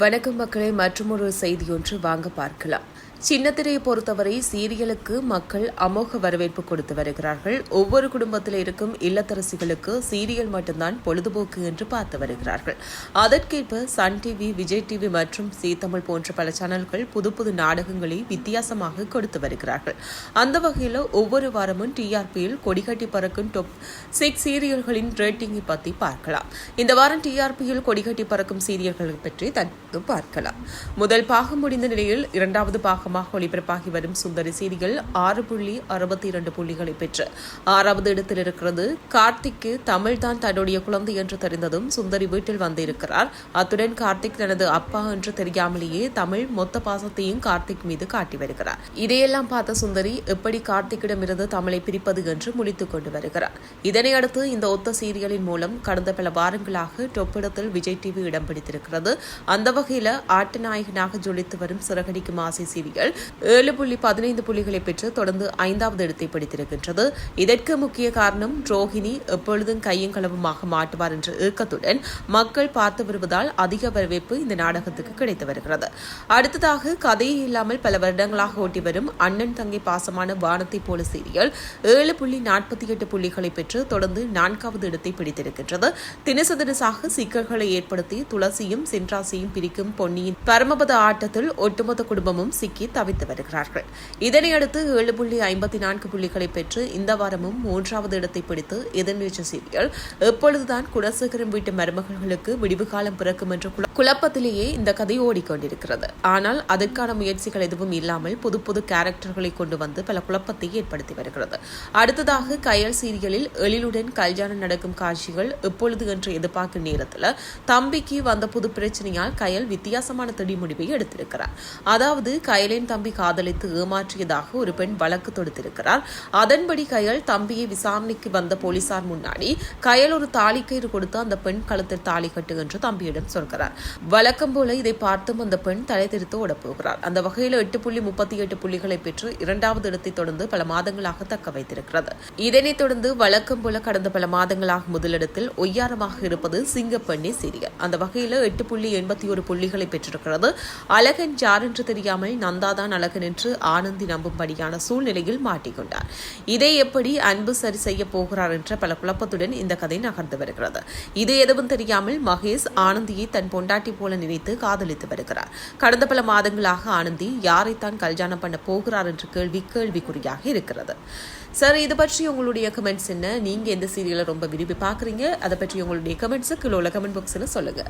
வணக்கம் மக்களை மற்றொரு செய்தி ஒன்று வாங்க பார்க்கலாம். சின்னத்திரையை பொறுத்தவரை சீரியலுக்கு மக்கள் அமோக வரவேற்பு கொடுத்து வருகிறார்கள். ஒவ்வொரு குடும்பத்தில் இருக்கும் இல்லத்தரசிகளுக்கு சீரியல் மட்டும்தான் பொழுதுபோக்கு என்று பார்த்து வருகிறார்கள். அதற்கேற்ப சன் டிவி விஜய் டிவி மற்றும் சீ தமிழ் போன்ற பல சேனல்கள் புது புது நாடகங்களை வித்தியாசமாக கொடுத்து வருகிறார்கள். அந்த வகையில் ஒவ்வொரு வாரமும் டிஆர்பியில் கொடிகட்டி பறக்கும் டொப் சிக்ஸ் சீரியல்களின் ரேட்டிங்கை பற்றி பார்க்கலாம். இந்த வாரம் டிஆர்பியில் கொடிகட்டி பறக்கும் சீரியல்களை பற்றி தற்போது பார்க்கலாம். முதல் பாகம் முடிந்த நிலையில் இரண்டாவது பாகமாக ஒளிபரப்பாகி வரும் சுந்தரி சீரியல் ஆறு புள்ளி அறுபத்தி இரண்டு புள்ளிகளை பெற்று ஆறாவது இடத்தில் இருக்கிறது. கார்த்திக்கு தமிழ்தான் தன்னுடைய குழந்தை என்று தெரிந்ததும் சுந்தரி வீட்டில் வந்திருக்கிறார். அத்துடன் கார்த்திக் தனது அப்பா என்று தெரியாமலேயே தமிழ் மொத்த பாசத்தையும் கார்த்திக் மீது காட்டி வருகிறார். இதையெல்லாம் பார்த்த சுந்தரி எப்படி கார்த்திக்கிடமிருந்து தமிழை பிரிப்பது என்று முடித்துக் கொண்டு வருகிறார். இதனையடுத்து இந்த ஒத்த சீரியலின் மூலம் கடந்த பல வாரங்களாக டொப்பிடத்தில் விஜய் டிவி இடம் பிடித்திருக்கிறது. அந்த வகையில் ஆட்ட நாயகனாக ஜொலித்து வரும் சிறகடிக்கும் ஆசை சீரியல் ஏழு புள்ளி பதினைந்து புள்ளிகளை பெற்று தொடர்ந்து ஐந்தாவது இடத்தை பிடித்திருக்கின்றது. இதற்கு முக்கிய காரணம் ரோஹிணி எப்பொழுதும் கையும் களவுமாக மாட்டுவார் என்ற ஏக்கத்துடன் மக்கள் பார்த்து வருவதால் அதிக வரவேற்பு இந்த நாடகத்துக்கு கிடைத்து வருகிறது. அடுத்ததாக கதையே இல்லாமல் பல வருடங்களாக ஓட்டி வரும் அண்ணன் தங்கை பாசமான வானத்தை போல சீரியல் ஏழு புள்ளி நாற்பத்தி எட்டு புள்ளிகளை பெற்று தொடர்ந்து நான்காவது இடத்தை பிடித்திருக்கின்றது. தினசதினசாக சிக்கல்களை ஏற்படுத்தி துளசியும் சென்றாசியும் பிரிக்கும் பொன்னியின் பரமபத ஆட்டத்தில் ஒட்டுமொத்த குடும்பமும் சிக்கி தவித்து வருகிறார்கள். இதனையடுத்து ஏழு புள்ளி ஐம்பத்தி நான்கு புள்ளிகளை பெற்று இந்த வாரமும் மூன்றாவது இடத்தை பிடித்து எதிர்நீச்ச சீரியல் எப்பொழுதுதான் குலசேகரம் வீட்டு மருமகள்களுக்கு விடிவு காலம் பிறக்கும் என்ற குழப்பத்திலேயே இந்த கதை ஓடிக்கொண்டிருக்கிறது. ஆனால் அதற்கான முயற்சிகள் எதுவும் இல்லாமல் புது புது கேரக்டர்களை கொண்டு வந்து பல குழப்பத்தை ஏற்படுத்தி வருகிறது. அடுத்ததாக கயல் சீரியலில் எழிலுடன் கல்யாணம் நடக்கும் காட்சிகள் எப்பொழுது என்று எதிர்பார்க்கும் நேரத்தில் தம்பிக்கு வந்த புது பிரச்சனையால் கயல் கயல் வித்தியாசமான திடிமுடிவை எடுத்திருக்கிறார். அதாவது கயலின் தம்பி காதலித்து ஏமாற்றியதாக ஒரு பெண் வழக்கு தொடுத்திருக்கிறார். அதன்படி கயல் தம்பியை விசாரணைக்கு வந்த போலீசார் முன்னாடி கயல் ஒரு தாலிக்கயிறு கொடுத்து அந்த பெண் கழுத்தில் தாலி கட்டு என்று தம்பியிடம் சொல்கிறார். வழக்கம் போல இதை பார்த்தும் அந்த பெண் தலை திருத்து ஓடப்போகிறார் அந்த வகையில் எட்டு புள்ளி முப்பத்தி எட்டு புள்ளிகளை பெற்று இரண்டாவது இடத்தை தொடர்ந்து பல மாதங்களாக தக்க வைத்திருக்கிறது. இதனைத் தொடர்ந்து வழக்கம் போல கடந்த பல மாதங்களாக முதலிடத்தில் ஒய்யாரமாக இருப்பது சிங்கப்பெண்ணி சீரியல் அந்த வகையில் எட்டு புள்ளி எண்பத்தி ஒரு புள்ளிகளை பெற்றிருக்கிறது. அழகன் யார் என்று தெரியாமல் நந்தாதான் அழகன் என்று ஆனந்தி நம்பும்படியான சூழ்நிலையில் மாட்டிக்கொண்டார். இதை எப்படி அன்பு சரி செய்ய போகிறார் என்ற பல குழப்பத்துடன் இந்த கதை நகர்ந்து வருகிறது. இது எதுவும் தெரியாமல் மகேஷ் ஆனந்தியை தன் பொண்டாட்டி போல நினைத்து காதலித்து வருகிறார். கடந்த பல மாதங்களாக ஆனந்தி யாரைத்தான் கல்யாணம் பண்ண போகிறார் என்ற கேள்வி கேள்விக்குறியாக இருக்கிறது. சார் இது பற்றி உங்களுடைய கமெண்ட்ஸ் என்ன? நீங்க எந்த சீரியலை ரொம்ப விரும்பி பார்க்குறீங்க? அதை பற்றி உங்களுடைய கமெண்ட்ஸை கீழே உள்ள கமெண்ட் பாக்ஸில் சொல்லுங்க.